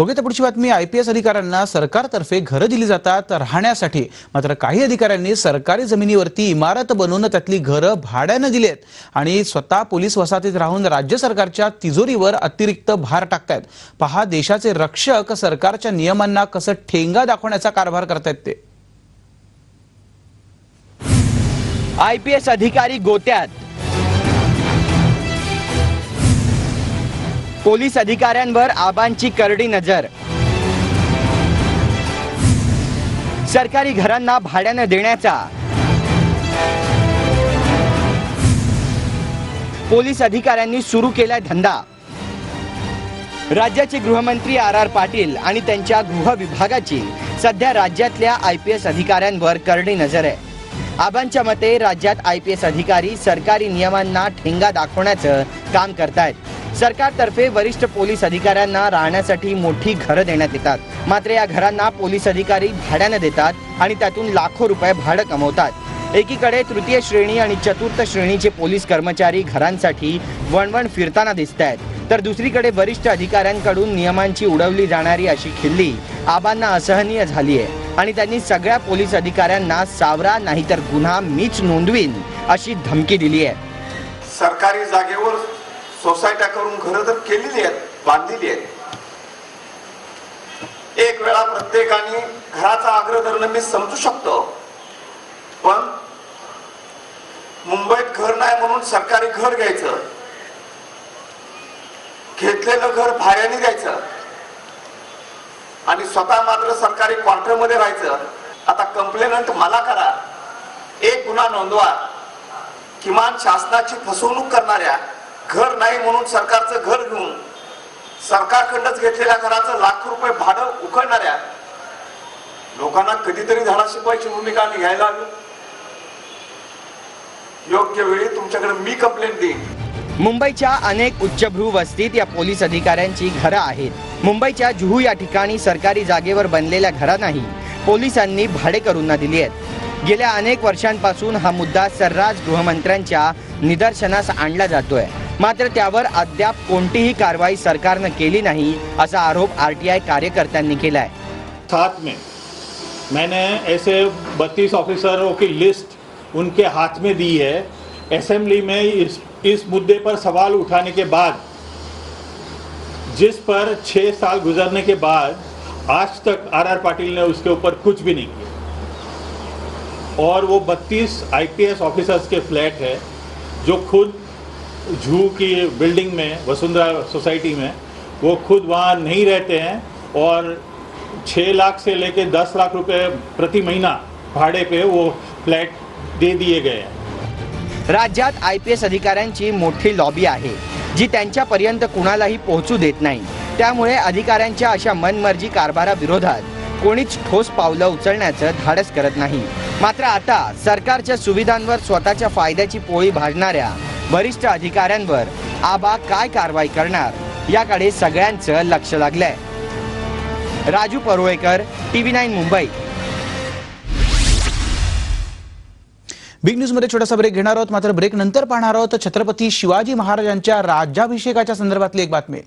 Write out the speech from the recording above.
बघूया पुढची बातमी. आय पी एस अधिकाऱ्यांना सरकारतर्फे घरं दिली जातात राहण्यासाठी. मात्र काही अधिकाऱ्यांनी सरकारी जमिनीवरती इमारत बनवून त्यातली घरं भाड्यानं दिली आहेत आणि स्वतः पोलीस वसाहतीत राहून राज्य सरकारच्या तिजोरीवर अतिरिक्त भार टाकतायत. पहा देशाचे रक्षक सरकारच्या नियमांना कसं ठेंगा दाखवण्याचा कारभार करतायत ते. आय पी एस अधिकारी गोत्यात पोलीस अधिकाऱ्यांवर आबांची करडी नजर. सरकारी घरांना भाड्यानं देण्याचा. पोलीस अधिकाऱ्यांनी सुरू केलाय धंदा. राज्याचे गृहमंत्री आर आर पाटील आणि त्यांच्या गृह विभागाची सध्या राज्यातल्या आय पी एस अधिकाऱ्यांवर करडी नजर आहे. आबांच्या मते राज्यात आय पी एस अधिकारी सरकारी नियमांना ठेंगा दाखवण्याचं काम करतायत. सरकारतर्फे वरिष्ठ पोलीस अधिकाऱ्यांना राहण्यासाठी मोठी घरं देण्यात येतात. मात्र या घरांना पोलीस अधिकारी भाड्यानं देतात आणि त्यातून लाखो रुपये भाडं कमवतात. एकीकडे तृतीय श्रेणी आणि चतुर्थ श्रेणीचे पोलीस कर्मचारी घरांसाठी वणवण फिरताना दिसत आहेत तर दुसरीकडे वरिष्ठ अधिकाऱ्यांकडून नियमांची उडवली जाणारी अशी खिल्ली आबांना असहनीय झाली आहे आणि त्यांनी सगळ्या पोलीस अधिकाऱ्यांना सावरा नाहीतर गुन्हा मीच नोंदवीन अशी धमकी दिली आहे सरकारी जागेवर सोसायट्या करून घरं तर केलेली आहेत बांधलेली आहेत. एक वेळा प्रत्येकाने घराचा आग्रह धरणं मी समजू शकतो. पण मुंबईत घर नाही म्हणून सरकारी घर घ्यायचं घेतलेलं घर भाड्याने द्यायचं आणि स्वतः मात्र सरकारी क्वार्टरमध्ये राहायचं आता कंप्लेनंट मला करा. एक गुन्हा नोंदवा. किमान शासनाची फसवणूक करणाऱ्या घर नाही म्हणून सरकारचं घर घेऊन सरकारकडनंच घेतलेल्या घराचं लाख रुपये भाडं उकळणाऱ्या लोकांना कधीतरी धडा शिकवायची भूमिका घ्यायला हवी. योग्य वेळी तुमच्याकडे मी कंप्लेंट देईन. मुंबईच्या अनेक उच्चभ्रू वस्तीत या पोलीस अधिकाऱ्यांची घरं आहेत. मुंबईच्या जुहू या ठिकाणी सरकारी जागेवर बनलेल्या घरांनाही पोलिसांनी भाडेकरूंना दिली आहेत. गेल्या अनेक वर्षांपासून हा मुद्दा सर्रास गृहमंत्र्यांच्या निदर्शनास आणला जातोय. मात्र त्यावर अद्याप कोणतीही कारवाई सरकारनं केली नाही असा आरोप आरटीआय कार्यकर्त्यांनी केलाय. साथ में मैंने ऐसे बत्तीस ऑफिसरों की लिस्ट उनके हाथ में दी है। असेंबली में इस इस मुद्दे पर सवाल उठाने के बाद जिस पर छः साल गुजरने के बाद आज तक आर आर पाटिल ने उसके ऊपर कुछ भी नहीं किया। और वो 32 आईपीएस ऑफिसर्स के फ्लैट है जो खुद जू की बिल्डिंग में वसुंधरा सोसाइटी में वो खुद वहाँ नहीं रहते हैं और छः लाख से लेके दस लाख रुपए प्रति महीना भाड़े पे वो फ्लैट दे दिए गए हैं। राज्यात आय पी एस अधिकाऱ्यांची मोठी लॉबी आहे जी त्यांच्यापर्यंत कुणालाही पोहोचू देत नाही. त्यामुळे अधिकाऱ्यांच्या अशा मनमर्जी कारभाराविरोधात कोणीच ठोस पावलं उचलण्याचं धाडस करत नाही. मात्र आता सरकारच्या सुविधांवर स्वतःच्या फायद्याची पोळी भाजणाऱ्या वरिष्ठ अधिकाऱ्यांवर आबा काय कारवाई करणार याकडे सगळ्यांचं लक्ष लागलंय. Raju Parulekar TV nine Mumbai. Big न्यूजमध्ये छोटासा ब्रेक घेणार आहोत मात्र ब्रेक नंतर पाहणार आहोत छत्रपती शिवाजी महाराजांच्या राज्याभिषेकाच्या संदर्भातली एक बातमी.